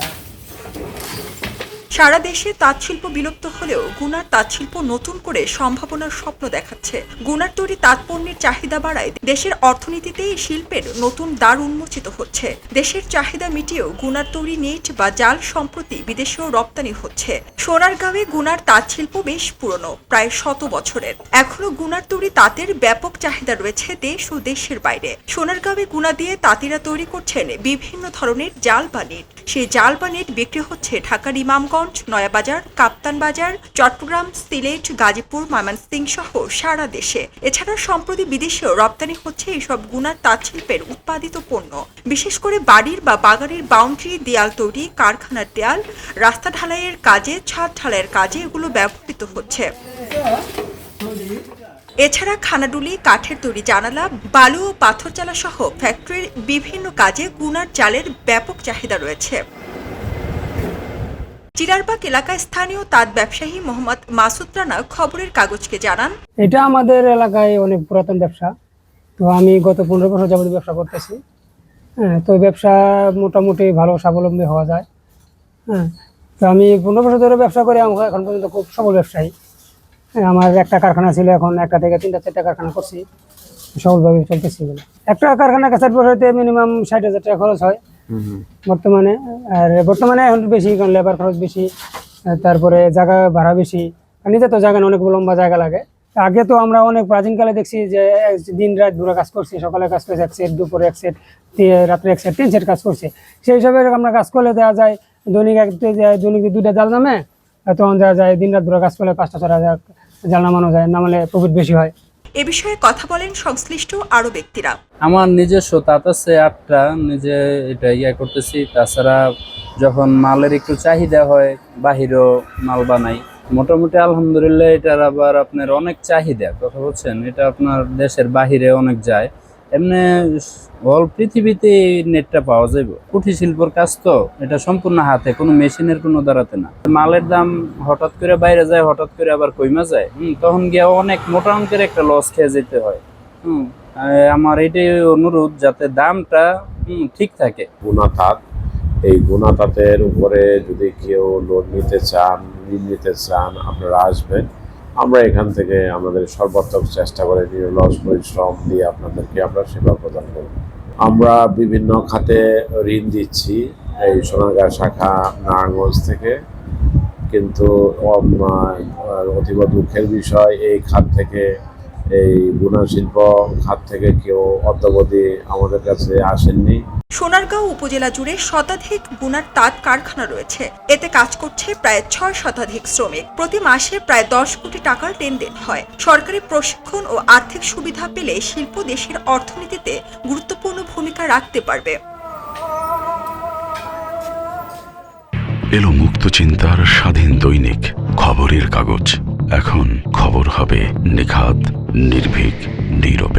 that. সারা দেশে তাঁতশিল্প বিলুপ্ত হলেও গুনার তাঁতশিল্প নতুন করে সম্ভাবনার স্বপ্ন দেখাচ্ছে। গুনার তৈরি তাঁতপণ্যের চাহিদা বাড়ায় দেশের অর্থনীতিতে এই শিল্পের নতুন দ্বার উন্মোচিত হচ্ছে। দেশের চাহিদা মিটিয়েও গুনার তৈরি নেট বা জাল সম্প্রতি বিদেশেও রপ্তানি হচ্ছে। সোনারগাঁওয়ে গুনার তাঁতশিল্প বেশ পুরনো, প্রায় শত বছরের। এখনও গুনার তৈরি তাঁতের ব্যাপক চাহিদা রয়েছে দেশ ও দেশের বাইরে। সোনারগাঁওয়ে গুনা দিয়ে তাঁতিরা তৈরি করছেন বিভিন্ন ধরনের জাল বা নেট। সেই জাল বা নেট বিক্রি হচ্ছে ঢাকার ইমামগঞ্জ নয়াবাজার, কাপ্তান বাজার, চট্টগ্রাম, সিলেট, গাজীপুর, ময়মনসিংহ সহ সারা দেশে। এছাড়া সম্প্রতি বিদেশেও রপ্তানি হচ্ছে এইসব গুনার তাঁতশিল্পের উৎপাদিত পণ্য। বিশেষ করে বাড়ির বা বাগানের বাউন্ডারি, দেয়াল তৈরি, কারখানার দেয়াল, রাস্তা ঢালাইয়ের কাজে, ছাদ ঢালাইয়ের কাজে এগুলো ব্যবহৃত হচ্ছে। এছাড়া খানাডুলি, কাঠের তৈরি জানালা, বালু ও পাথর চালা সহ ফ্যাক্টরির বিভিন্ন কাজে গুনার জালের ব্যাপক চাহিদা রয়েছে। চিরারবাগ এলাকায় স্থানীয় তাঁত ব্যবসায়ী মোহাম্মদ মাসুদ রানা খবরের কাগজকে জানান। এটা আমাদের এলাকায় অনেক পুরাতন ব্যবসা। তো আমি গত পনেরো বছর যাবত ব্যবসা করতেছি। হ্যাঁ তো ব্যবসা মোটামুটি ভালো স্বাবলম্বী হওয়া যায়। হ্যাঁ তো আমি পনেরো বছর ধরে ব্যবসা করে আমার এখন পর্যন্ত খুব সফল ব্যবসায়ী। হ্যাঁ, আমার একটা কারখানা ছিল এখন একটা থেকে তিনটা চারটা কারখানা করছি। সফলভাবে চলতেছি একটা কারখানা কাছার বসাইতে মিনিমাম ষাট হাজার টাকা খরচ হয়। বর্তমানে, আর বর্তমানে এখন বেশি, কারণ লেবার খরচ বেশি তারপরে জায়গা ভাড়া বেশি। নিজে তো জায়গা অনেক লম্বা জায়গা লাগে। আগে তো আমরা অনেক প্রাচীনকালে দেখছি যে দিন রাত ধরে কাজ করছি, সকালে কাজ করছি, এক সেট, দুপুরে এক সেট রাত্রে এক সেট, তিন সেট কাজ করছি। সেই হিসাবে আমরা কাজ করলে দেওয়া যায়, দৈনিক এক দৈনিক দুইটা জাল নামে তখন দেওয়া যায় দিন রাত ধরে কাজ করলে পাঁচটা ছটা জাল নামানো যায়, নামালে প্রফিট বেশি হয়। এ বিষয়ে কথা বলেন সংশ্লিষ্ট আরও ব্যক্তিরা। আমার নিজস্ব তাঁত আছে, আটটা। নিজে এটা ইয়ে করতেছি। তাছাড়া যখন মালের একটু চাহিদা হয়, বাহিরও মাল বানাই। মোটামুটি আলহামদুলিল্লাহ এটার আবার আপনার অনেক চাহিদা, কথা বলছেন? এটা আপনার দেশের বাহিরে অনেক যায়। এমনি অল পৃথিবীতে নেটটা পাওয়া যাবে কুঠির শিল্পর কাজ তো, এটা সম্পূর্ণ হাতে, কোনো মেশিনের কোনো দাঁড়াতে না। মালের দাম হঠাৎ করে বাইরে যায়, হঠাৎ করে আবার কইমা যায়, হুম, তখন গিয়ে অনেক মোটা অঙ্কের একটা লস খেয়ে যেতে হয়, হুম। আমার এটাই অনুরোধ যাতে দামটা ঠিক থাকে। গুণা তাঁত এই গুণা তাঁতের উপরে যদি কেউ লোন নিতে চান, ঋণ নিতে চান, আপনারা আসবেন। আমরা এখান থেকে আমাদের সর্বাত্মক চেষ্টা করে নিরলস পরিশ্রম দিয়ে আপনাদেরকে আমরা সেবা প্রদান করব। আমরা বিভিন্ন খাতে ঋণ দিচ্ছি এই সোনারগাঁ শাখা নারায়ণগঞ্জ থেকে। কিন্তু অতীব দুঃখের বিষয়, এই খাত থেকে, এই গুণা শিল্প খাত থেকে কেউ অদ্যাবধি আমাদের কাছে আসেননি। সোনারগাঁও উপজেলা জুড়ে শতাধিক বুনার তাঁত কারখানা রয়েছে। এতে কাজ করছে প্রায় ছয় শতাধিক শ্রমিক। প্রতি মাসে প্রায় দশ কোটি টাকার লেনদেন হয়। সরকারি প্রশিক্ষণ ও আর্থিক সুবিধা পেলে শিল্প দেশের অর্থনীতিতে গুরুত্বপূর্ণ ভূমিকা রাখতে পারবে। এলো মুক্ত চিন্তার স্বাধীন দৈনিক খবরের কাগজ। এখন খবর হবে নিখাত, নির্ভীক নিরপেক্ষ